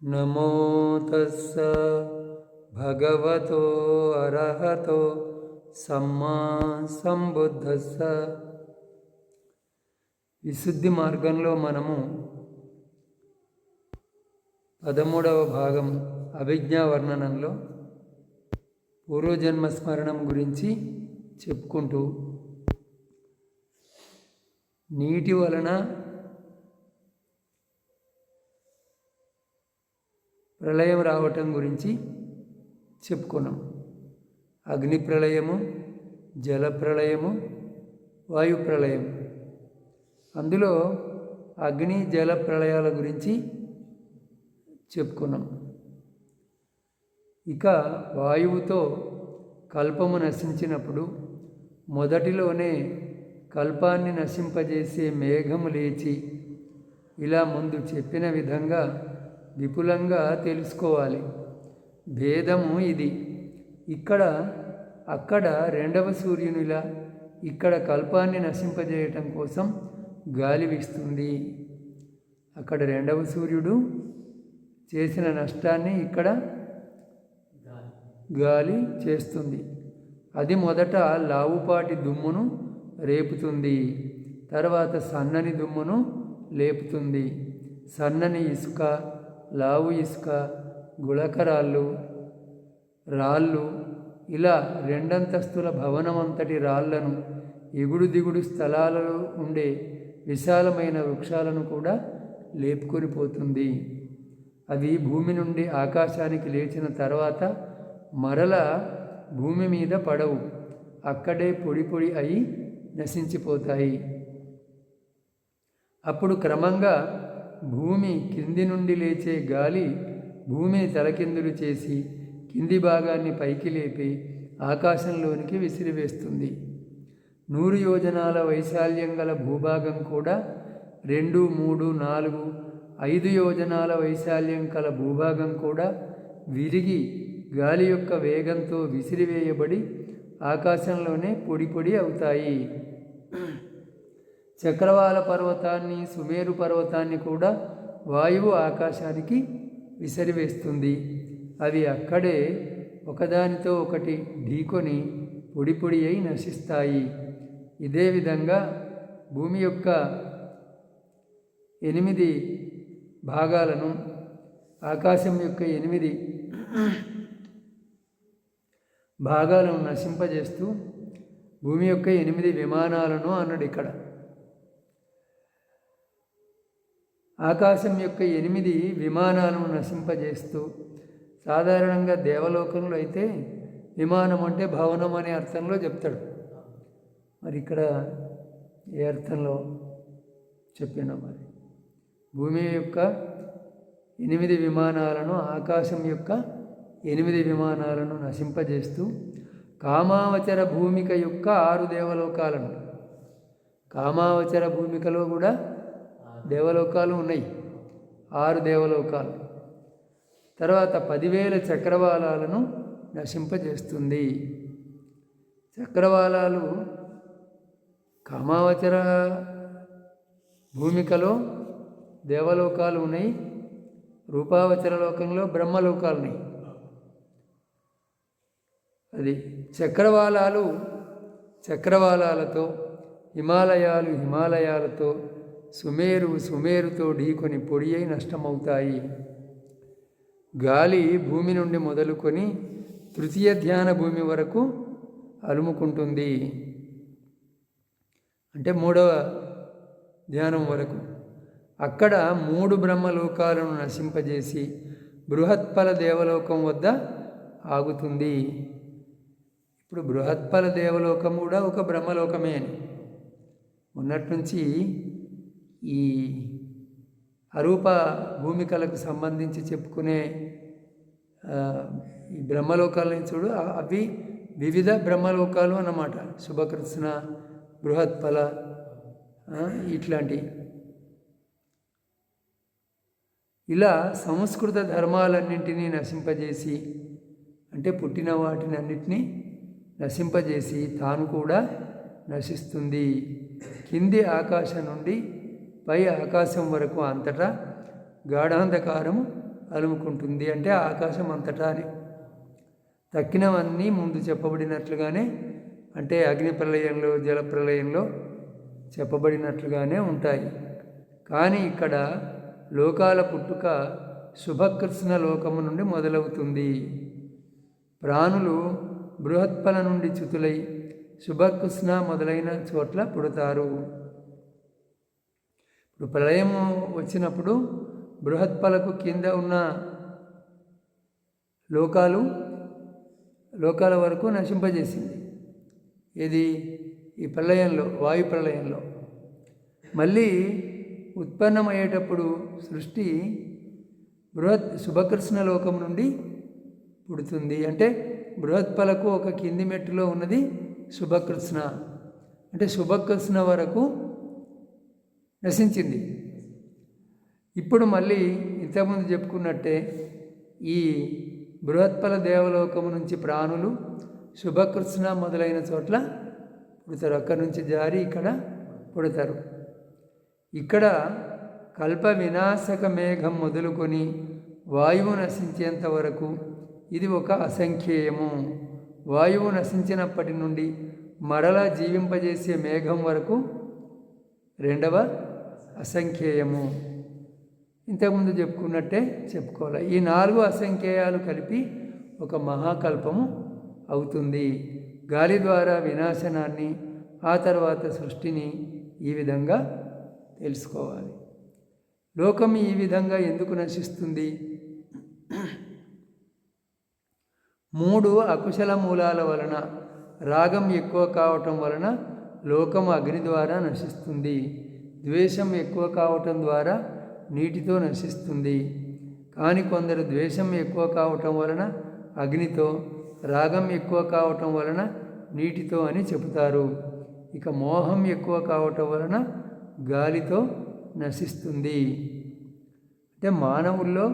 నమో తస్స భగవతో అర్హతో సమ్మా సంబుద్ధస్స విశుద్ధి మార్గంలో మనము పదమూడవ భాగం అభిజ్ఞా వర్ణనంలో పూర్వజన్మ స్మరణం గురించి చెప్పుకుంటూ నీటి వలన ప్రళయం రావటం గురించి చెప్పుకున్నాం. అగ్ని ప్రళయము జల ప్రళయము వాయు ప్రళయం అందులో అగ్ని జల ప్రళయాల గురించి చెప్పుకున్నాం. ఇక వాయువుతో కల్పము నశించినప్పుడు మొదటిలోనే కల్పాన్ని నశింపజేసే మేఘము లేచి ఇలా ముందు చెప్పిన విధంగా విపులంగా తెలుసుకోవాలి. భేదము ఇది. ఇక్కడ అక్కడ రెండవ సూర్యునిలా ఇక్కడ కల్పాన్ని నశింపజేయటం కోసం గాలి వీస్తుంది. అక్కడ రెండవ సూర్యుడు చేసిన నష్టాన్ని ఇక్కడ గాలి చేస్తుంది. అది మొదట లావుపాటి దుమ్మును రేపుతుంది. తర్వాత సన్నని దుమ్మును లేపుతుంది. సన్నని ఇసుక లావు ఇసుక గుళకరాళ్ళు రాళ్ళు ఇలా రెండంతస్తుల భవనమంతటి రాళ్ళను ఎగుడు దిగుడు స్థలాలలో ఉండే విశాలమైన వృక్షాలను కూడా లేపుకొని పోతుంది. అవి భూమి నుండి ఆకాశానికి లేచిన తర్వాత మరల భూమి మీద పడవు. అక్కడే పొడి పొడి అయి నశించిపోతాయి. అప్పుడు క్రమంగా భూమి కింది నుండి లేచే గాలి భూమిని తలకిందులు చేసి కింది భాగాన్ని పైకి లేపి ఆకాశంలోనికి విసిరివేస్తుంది. నూరు యోజనాల వైశాల్యం గల భూభాగం కూడా రెండు మూడు నాలుగు ఐదు యోజనాల వైశాల్యం కల భూభాగం కూడా విరిగి గాలి యొక్క వేగంతో విసిరివేయబడి ఆకాశంలోనే పొడి పొడి అవుతాయి. చక్రవాల పర్వతాన్ని సుమేరు పర్వతాన్ని కూడా వాయువు ఆకాశానికి విసిరివేస్తుంది. అవి అక్కడే ఒకదానితో ఒకటి ఢీకొని పొడి పొడి అయి నశిస్తాయి. ఇదే విధంగా భూమి యొక్క ఎనిమిది భాగాలను ఆకాశం యొక్క ఎనిమిది భాగాలను నశింపజేస్తూ భూమి యొక్క ఎనిమిది విమానాలను అన్నాడు ఇక్కడ. ఆకాశం యొక్క ఎనిమిది విమానాలను నశింపజేస్తూ సాధారణంగా దేవలోకంలో అయితే విమానం అంటే భవనం అనే అర్థంలో చెప్తాడు. మరి ఇక్కడ ఏ అర్థంలో చెప్పినా మరి? భూమి యొక్క ఎనిమిది విమానాలను ఆకాశం యొక్క ఎనిమిది విమానాలను నశింపజేస్తూ కామావచర భూమిక యొక్క ఆరు దేవలోకాలను కామావచర భూమికలో కూడా దేవలోకాలు ఉన్నాయి. ఆరు దేవలోకాలు. తర్వాత పదివేల చక్రవాలాలను నశింపజేస్తుంది. చక్రవాలాలు కామావచర భూమికలో దేవలోకాలు ఉన్నాయి. రూపావచర లోకంలో బ్రహ్మలోకాలు ఉన్నాయి. అది చక్రవాలాలు చక్రవాలాలతో హిమాలయాలు హిమాలయాలతో సుమేరు సుమేరుతో ఢీకొని పొడి అయి నష్టమవుతాయి. గాలి భూమి నుండి మొదలుకొని తృతీయ ధ్యాన భూమి వరకు అలుముకుంటుంది. అంటే మూడవ ధ్యానం వరకు. అక్కడ మూడు బ్రహ్మలోకాలను నశింపజేసి బృహత్పల దేవలోకం వద్ద ఆగుతుంది. ఇప్పుడు బృహత్పల దేవలోకం కూడా ఒక బ్రహ్మలోకమే అని. మొన్నటి నుంచి ఈ అరూప భూమికలకు సంబంధించి చెప్పుకునే ఈ బ్రహ్మలోకాలని చూడు అవి వివిధ బ్రహ్మలోకాలు అన్నమాట. శుభకృష్ణ బృహత్ఫల ఇట్లాంటి. ఇలా సంస్కృత ధర్మాలన్నింటినీ నశింపజేసి అంటే పుట్టిన వాటిని అన్నిటినీ నశింపజేసి తాను కూడా నశిస్తుంది. కింది ఆకాశం నుండి పై ఆకాశం వరకు అంతటా గాఢాంధకారము అలుముకుంటుంది. అంటే ఆకాశం అంతటా అని. తక్కినవన్నీ ముందు చెప్పబడినట్లుగానే అంటే అగ్ని ప్రళయంలో జల ప్రళయంలో చెప్పబడినట్లుగానే ఉంటాయి. కానీ ఇక్కడ లోకాల పుట్టుక శుభకృష్ణ లోకము నుండి మొదలవుతుంది. ప్రాణులు బృహత్పల నుండి చ్యుతులై శుభకృష్ణ మొదలైన చోట్ల పుడతారు. ఇప్పుడు ప్రళయం వచ్చినప్పుడు బృహత్పలకు కింద ఉన్న లోకాలు లోకాల వరకు నశింపజేసింది. ఇది ఈ ప్రళయంలో వాయు ప్రళయంలో. మళ్ళీ ఉత్పన్నమయ్యేటప్పుడు సృష్టి బృహత్ శుభకృష్ణ లోకం నుండి పుడుతుంది. అంటే బృహత్పలకు ఒక కింది మెట్టులో ఉన్నది శుభకృష్ణ. అంటే శుభకృష్ణ వరకు నశించింది. ఇప్పుడు మళ్ళీ ఇంతకుముందు చెప్పుకున్నట్టే ఈ బృహత్పల దేవలోకము నుంచి ప్రాణులు శుభకృష్ణ మొదలైన చోట్ల పుడతారు. అక్కడి నుంచి జారి ఇక్కడ పుడతారు. ఇక్కడ కల్ప వినాశక మేఘం మొదలుకొని వాయువు నశించేంత వరకు ఇది ఒక అసంఖ్యేయము. వాయువు నశించినప్పటి నుండి మరలా జీవింపజేసే మేఘం వరకు రెండవ అసంఖ్యేయము. ఇంతకుముందు చెప్పుకున్నట్టే చెప్పుకోవాలి. ఈ నాలుగు అసంఖ్యేయాలు కలిపి ఒక మహాకల్పము అవుతుంది. గాలి ద్వారా వినాశనాన్ని ఆ తర్వాత సృష్టిని ఈ విధంగా తెలుసుకోవాలి. లోకం ఈ విధంగా ఎందుకు నశిస్తుంది? మూడు అకుశల మూలాల వలన రాగం ఎక్కువ కావటం వలన లోకం అగ్ని ద్వారా నశిస్తుంది. ద్వేషం ఎక్కువ కావటం ద్వారా నీటితో నశిస్తుంది. కానీ కొందరు ద్వేషం ఎక్కువ కావటం వలన అగ్నితో రాగం ఎక్కువ కావటం వలన నీటితో అని చెబుతారు. ఇక మోహం ఎక్కువ కావటం వలన గాలితో నశిస్తుంది. అంటే మానవుల్లో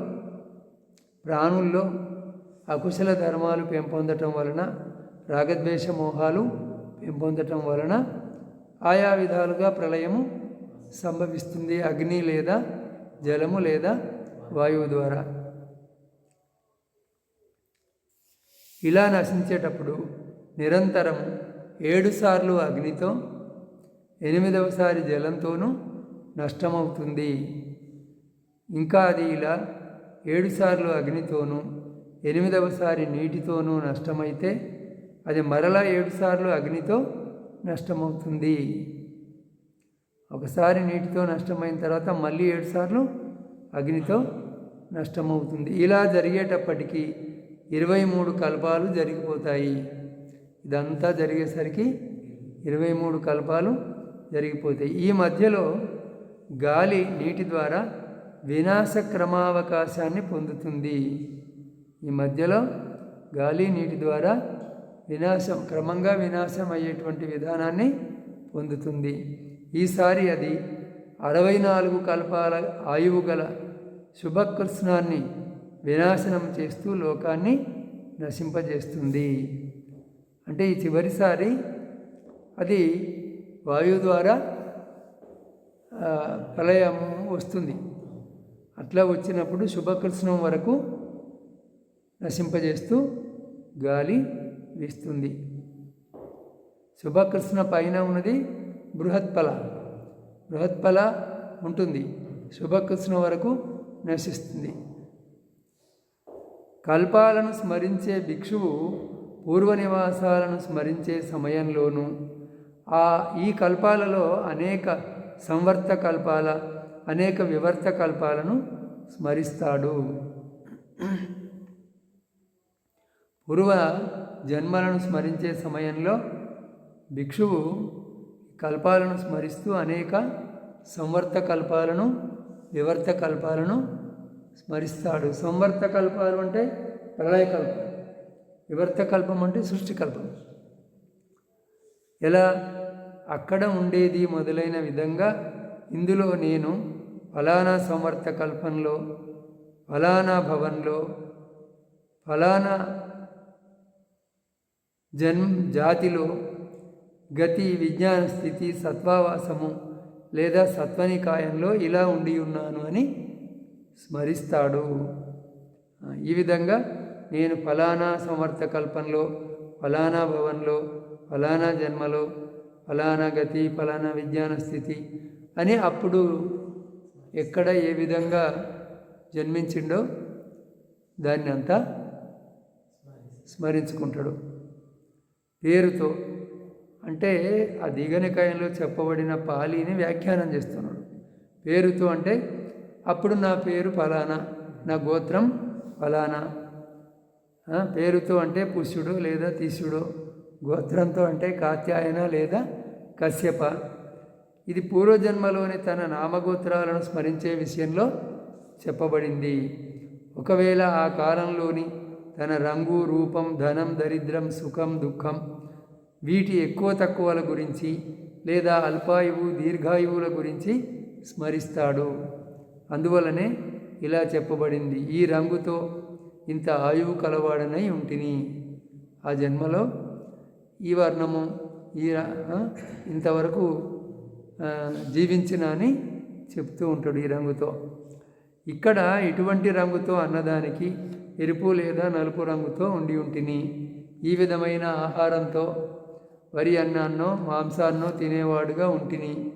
ప్రాణుల్లో అకుశల ధర్మాలు పెంపొందటం వలన రాగద్వేష మోహాలు పెంపొందటం వలన ఆయా విధాలుగా ప్రళయము సంభవిస్తుంది అగ్ని లేదా జలము లేదా వాయువు ద్వారా. ఇలా నశించేటప్పుడు నిరంతరం ఏడుసార్లు అగ్నితో ఎనిమిదవసారి జలంతోనూ నష్టమవుతుంది. ఇంకా అది ఇలా ఏడుసార్లు అగ్నితోనూ ఎనిమిదవసారి నీటితోనూ నష్టమైతే అది మరలా ఏడుసార్లు అగ్నితో నష్టమవుతుంది. ఒకసారి నీటితో నష్టమైన తర్వాత మళ్ళీ ఏడుసార్లు అగ్నితో నష్టమవుతుంది. ఇలా జరిగేటప్పటికీ ఇరవై మూడు కల్పాలు జరిగిపోతాయి. ఇదంతా జరిగేసరికి ఇరవై మూడు కల్పాలు జరిగిపోతాయి. ఈ మధ్యలో గాలి నీటి ద్వారా వినాశ క్రమావకాశాన్ని పొందుతుంది. ఈ మధ్యలో గాలి నీటి ద్వారా వినాశం క్రమంగా వినాశం అయ్యేటువంటి విధానాన్ని పొందుతుంది. ఈసారి అది అరవై నాలుగు కల్పాల ఆయువు గల శుభకృష్ణాన్ని వినాశనం చేస్తూ లోకాన్ని నశింపజేస్తుంది. అంటే ఈ చివరిసారి అది వాయువు ద్వారా ప్రళయం వస్తుంది. అట్లా వచ్చినప్పుడు శుభకృష్ణం వరకు నశింపజేస్తూ గాలి వీస్తుంది. శుభకృష్ణ పైన ఉన్నది బృహత్పల బృహత్పల ఉంటుంది. శుభకృష్ణ వరకు నశిస్తుంది కల్పాలను స్మరించే భిక్షువు పూర్వ నివాసాలను స్మరించే సమయంలోనూ ఆ ఈ కల్పాలలో అనేక సంవర్త కల్పాల అనేక వివర్త కల్పాలను స్మరిస్తాడు. పూర్వ జన్మలను స్మరించే సమయంలో భిక్షువు కల్పాలను స్మరిస్తూ అనేక సంవర్త కల్పాలను వివర్త కల్పాలను స్మరిస్తాడు. సంవర్త కల్పాలు అంటే ప్రళయకల్పం వివర్త కల్పం అంటే సృష్టికల్పం ఎలా? అక్కడ ఉండేది మొదలైన విధంగా ఇందులో నేను ఫలానా సంవర్త కల్పంలో ఫలానా భవన్లో ఫలానా జన్మ జాతిలో గతి విజ్ఞాన స్థితి సత్వావాసము లేదా సత్వనికాయంలో ఇలా ఉండి ఉన్నాను అని స్మరిస్తాడు. ఈ విధంగా నేను ఫలానా సమర్థ కల్పంలో ఫలానా భవన్లో ఫలానా జన్మలో ఫలానా గతి ఫలానా విజ్ఞాన స్థితి అని అప్పుడు ఎక్కడ ఏ విధంగా జన్మించిండో దాన్ని అంతా స్మరించుకుంటాడు. పేరుతో అంటే ఆ దిగనికాయంలో చెప్పబడిన పాలీని వ్యాఖ్యానం చేస్తున్నాడు. పేరుతో అంటే అప్పుడు నా పేరు ఫలానా నా గోత్రం ఫలానా. పేరుతో అంటే పుష్యుడు లేదా తీష్యుడు గోత్రంతో అంటే కాత్యాయన లేదా కశ్యప. ఇది పూర్వజన్మలోని తన నామగోత్రాలను స్మరించే విషయంలో చెప్పబడింది. ఒకవేళ ఆ కాలంలోని తన రంగు రూపం ధనం దరిద్రం సుఖం దుఃఖం వీటి ఎక్కువ తక్కువల గురించి లేదా అల్పాయువు దీర్ఘాయువుల గురించి స్మరిస్తాడు. అందువలనే ఇలా చెప్పబడింది ఈ రంగుతో ఇంత ఆయువు కలవాడనై ఉంటిని. ఆ జన్మలో ఈ వర్ణము ఈ ఇంతవరకు జీవించిన అని చెప్తూ ఉంటాడు ఈ రంగుతో. ఇక్కడ ఇటువంటి రంగుతో అన్నదానికి ఎరుపు లేదా నలుపు రంగుతో ఉండి ఉంటిని. ఈ విధమైన ఆహారంతో వరి అన్నాన్నో మాంసాన్నో తినేవాడుగా ఉంటిని.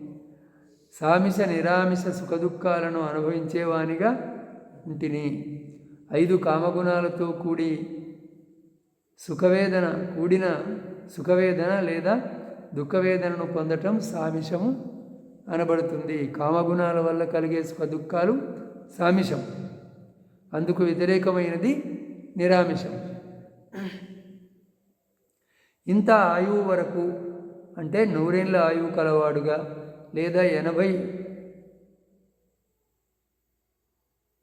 సామిష నిరామిష సుఖదుఖాలను అనుభవించేవానిగా ఉంటిని. ఐదు కామగుణాలతో కూడి సుఖవేదన కూడిన సుఖవేదన లేదా దుఃఖవేదనను పొందటం సామిషము అనబడుతుంది. కామగుణాల వల్ల కలిగే సుఖ దుఃఖాలు సామిషం అందుకు వ్యతిరేకమైనది నిరామిషం ఇంత ఆయువు వరకు అంటే నూరేళ్ళ ఆయువు కలవాడుగా లేదా ఎనభై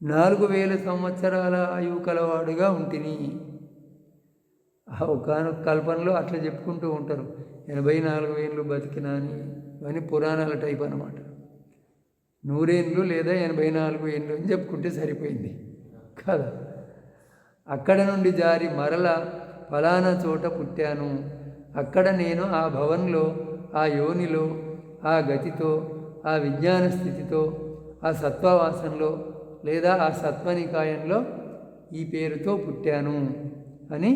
నాలుగు వేల సంవత్సరాల ఆయువు కలవాడుగా ఉంటిని. ఒకనొక కల్పనలో అట్లా చెప్పుకుంటూ ఉంటారు. ఎనభై నాలుగు వేలు బతికినా అని ఇవన్నీ పురాణాల టైప్ అనమాట నూరేళ్ళు లేదా ఎనభై నాలుగు ఏళ్ళు అని చెప్పుకుంటే సరిపోయింది. కదా? అక్కడ నుండి జారి మరల ఫలానా చోట పుట్టాను. అక్కడ నేను ఆ భవన్లో ఆ యోనిలో ఆ గతితో ఆ విజ్ఞాన స్థితితో ఆ సత్వవాసంలో లేదా ఆ సత్వనికాయంలో ఈ పేరుతో పుట్టాను అని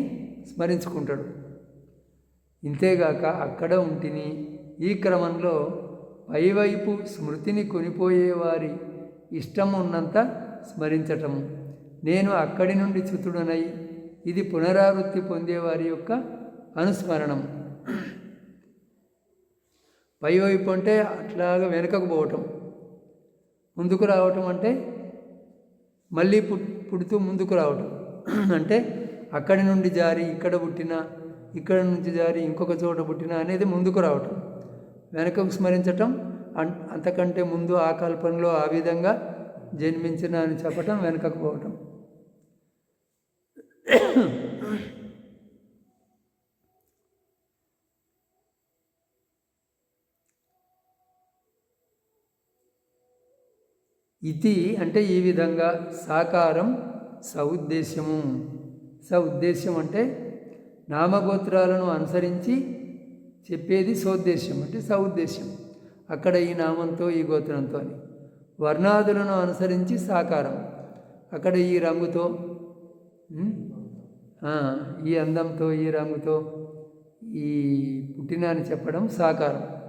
స్మరించుకుంటాడు. ఇంతేగాక అక్కడ ఉంటిని ఈ క్రమంలో పైవైపు స్మృతిని కొనిపోయేవారి ఇష్టం ఉన్నంత స్మరించటము నేను అక్కడి నుండి చుతుడనై ఇది పునరావృత్తి పొందేవారి యొక్క అనుస్మరణం. పైవైపు అంటే అట్లాగా వెనుకకు పోవటం. ముందుకు రావటం అంటే మళ్ళీ పుడుతూ ముందుకు రావటం. అంటే అక్కడి నుండి జారి ఇక్కడ పుట్టిన ఇక్కడ నుంచి జారి ఇంకొక చోట పుట్టిన అనేది ముందుకు రావటం. వెనకకు స్మరించటం అన్ అంతకంటే ముందు ఆ కల్పనలో ఆ విధంగా జన్మించిన అని చెప్పటం వెనకకు పోవటం. ఇది అంటే ఈ విధంగా సాకారం సౌద్దేశ్యము సౌద్దేశ్యం అంటే నామగోత్రాలను అనుసరించి చెప్పేది సోద్దేశ్యం అంటే సౌద్దేశ్యం అక్కడ ఈ నామంతో ఈ గోత్రంతో అని. వర్ణాదులను అనుసరించి సాకారం. అక్కడ ఈ రంగుతో ఈ అందంతో ఈ రంగుతో ఈ పుట్టిన అని చెప్పడం సాకారం.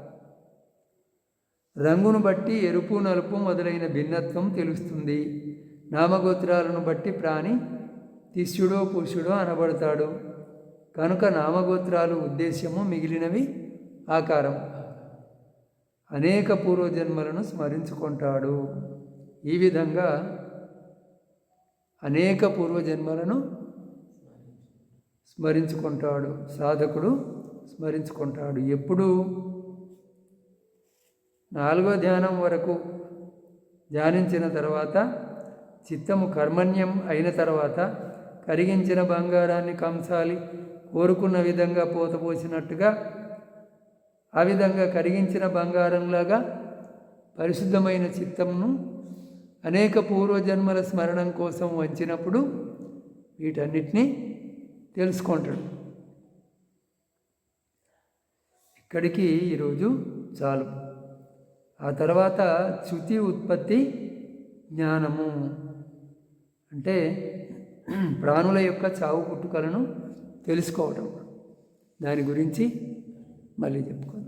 రంగును బట్టి ఎరుపు నలుపు మొదలైన భిన్నత్వం తెలుస్తుంది. నామగోత్రాలను బట్టి ప్రాణి తిష్యుడో పురుషుడో అనబడతాడు. కనుక నామగోత్రాలు ఉద్దేశ్యము మిగిలినవి ఆకారం. అనేక పూర్వజన్మలను స్మరించుకుంటాడు. ఈ విధంగా అనేక పూర్వజన్మలను స్మరించుకుంటాడు. సాధకుడు స్మరించుకుంటాడు. ఎప్పుడు? నాలుగో ధ్యానం వరకు ధ్యానించిన తర్వాత చిత్తము కర్మణ్యం అయిన తర్వాత కరిగించిన బంగారాన్ని కంసాలి కోరుకున్న విధంగా పోతపోసినట్టుగా ఆ విధంగా కరిగించిన బంగారంలాగా పరిశుద్ధమైన చిత్తమును అనేక పూర్వజన్మల స్మరణం కోసం వంచినప్పుడు వీటన్నిటినీ తెలుసుకుంటాడు. ఇక్కడికి ఈరోజు చాలు. ఆ తర్వాత చ్యుతి ఉత్పత్తి జ్ఞానము. అంటే ప్రాణుల యొక్క చావు పుట్టుకలను తెలుసుకోవటం. దాని గురించి మళ్ళీ చెప్పుకో